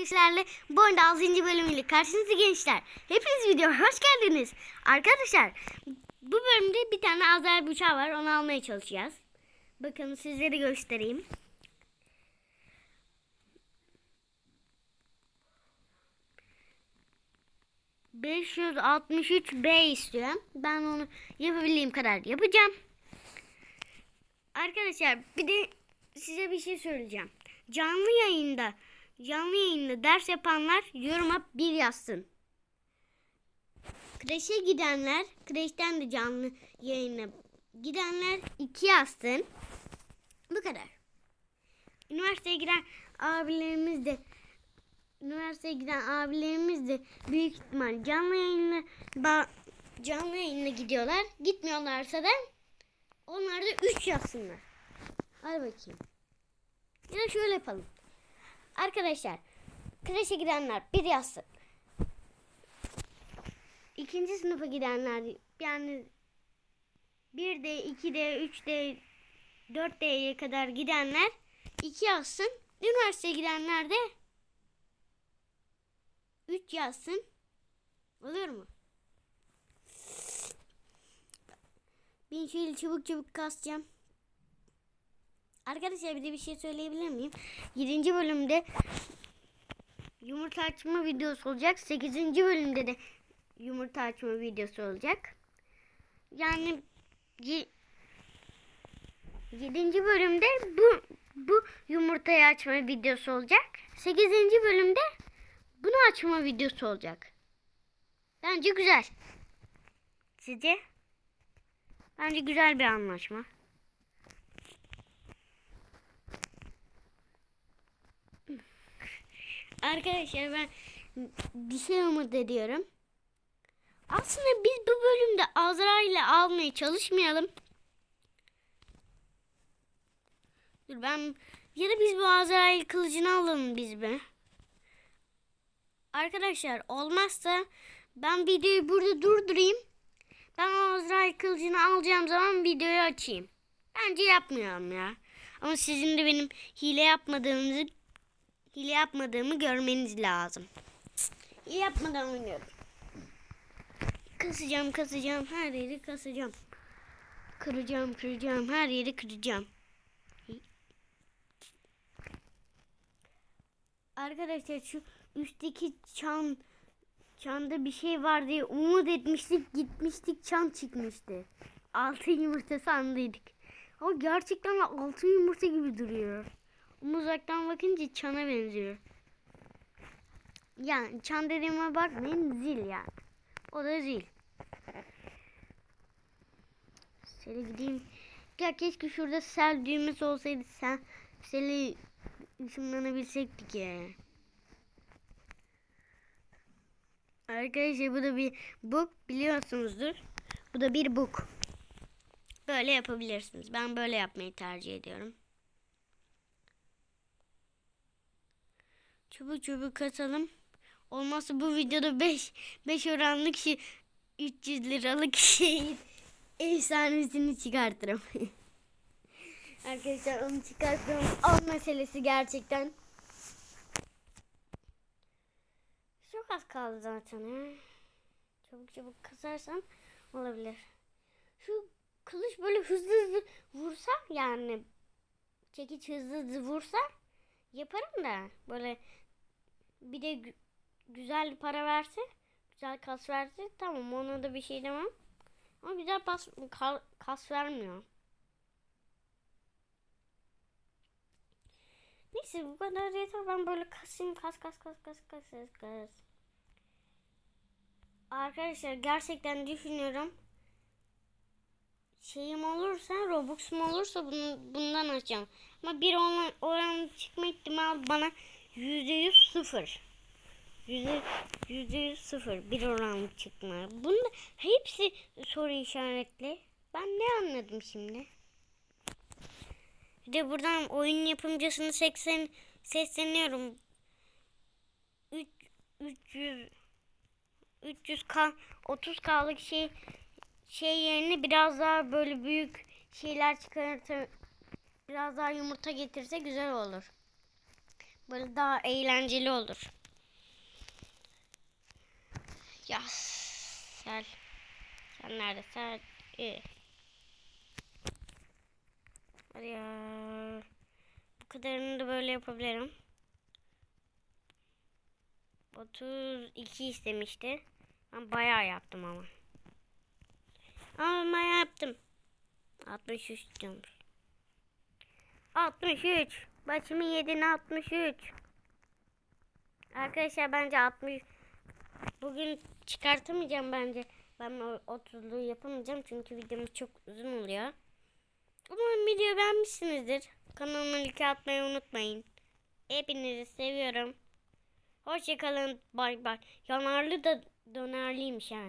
Sizlerle bu arada 6. bölümüyle karşınızda gençler. Hepiniz videoma hoş geldiniz. Arkadaşlar bu bölümde bir tane Azer bıçağı var. Onu almaya çalışacağız. Bakın sizlere göstereyim. ...563 B istiyor. Ben onu yapabildiğim kadar yapacağım. Arkadaşlar bir de size bir şey söyleyeceğim. Canlı yayında canlı yayında ders yapanlar yoruma bir yazsın. Kreşe gidenler, kreşten de canlı yayına gidenler iki yazsın. Bu kadar. Üniversiteye giden abilerimiz de üniversiteye giden abilerimiz de büyük ihtimal canlı yayınla canlı yayınla gidiyorlar. Gitmiyorlarsa da onlar da 3 yazsınlar. Hadi bakayım. Ya şöyle yapalım. Arkadaşlar kreşe gidenler bir yazsın. İkinci sınıfa gidenler yani 1D, 2D, 3D, 4D'ye kadar gidenler 2 yazsın. Üniversiteye gidenler de 3 yazsın. Olur mu? Ben şöyle çabuk çabuk kasacağım. Arkadaşlar bir de bir şey söyleyebilir miyim? 7. bölümde yumurta açma videosu olacak. 8. bölümde de yumurta açma videosu olacak. Yani 7. bölümde bu bu yumurtayı açma videosu olacak. 8. bölümde bunu açma videosu olacak. Bence güzel. Sizce? Bence güzel bir anlaşma. Arkadaşlar ben bir şey umut ediyorum. Aslında biz bu bölümde Azra ile almaya çalışmayalım. Dur ben ya da biz bu Azrail kılıcını alalım biz be. Arkadaşlar olmazsa ben videoyu burada durdurayım. Ben o Azrail kılıcını alacağım zaman videoyu açayım. Bence yapmıyorum ya. Ama sizin de benim hile yapmadığınızı hile yapmadığımı görmeniz lazım. Hile yapmadan oynuyorum. Kasacağım, kasacağım, her yeri kasacağım. Kıracağım, kıracağım, her yeri kıracağım. Arkadaşlar şu üstteki çan çanda bir şey var diye umut etmiştik, gitmiştik çan çıkmıştı. Altın yumurta sandıydık. Ama gerçekten altın yumurta gibi duruyor. Ama uzaktan bakınca çana benziyor. Yani çan dediğime bakmayın zil yani. O da zil. Şöyle gideyim. Ya keşke şurada sel düğmesi olsaydı sen seli ışınlanabilsektik ya. Arkadaşlar bu da bir book biliyorsunuzdur. Bu da bir book. Böyle yapabilirsiniz. Ben böyle yapmayı tercih ediyorum. Çabuk çabuk katalım. Olmazsa bu videoda 5 5 oranlık şey 300 liralık şey efsanesini çıkartırım. Arkadaşlar onu çıkartırım. Al meselesi gerçekten. Çok az kaldı zaten. He. Çabuk çabuk kazarsam olabilir. Şu kılıç böyle hızlı hızlı vursa yani çekiç hızlı hızlı vursa yaparım da böyle bir de gü- güzel para verse güzel kas verse tamam ona da bir şey demem. Ama güzel pas, ka- kas vermiyor. Neyse bu kadar yeter ben böyle kasayım kas kas kas kas kas kas. Arkadaşlar gerçekten düşünüyorum. Şeyim olursa Robux'um olursa bunu, bundan açacağım. Ama bir oran çıkma ihtimali bana yüzde yüz sıfır. Yüzde, yüz sıfır bir oran çıkma. Bunda hepsi soru işaretli. Ben ne anladım şimdi? Bir de buradan oyun yapımcısını 80 sesleniyorum. 3 300 300k 30k'lık şey şey yerine biraz daha böyle büyük şeyler çıkartır biraz daha yumurta getirse güzel olur. Böyle daha eğlenceli olur. Ya Sel. Sen neredesin? İyi. Hadi ya. Bu kadarını da böyle yapabilirim. 32 istemişti. Ben bayağı yaptım ama. Ama yaptım. 63 diyorum. 63. Başımı yedin 63. Arkadaşlar bence 60. Bugün çıkartamayacağım bence. Ben o 30'luğu yapamayacağım çünkü videomuz çok uzun oluyor. Umarım video beğenmişsinizdir. Kanalıma like atmayı unutmayın. Hepinizi seviyorum. Hoşçakalın. Bay bay. Yanarlı da dönerliymiş ha.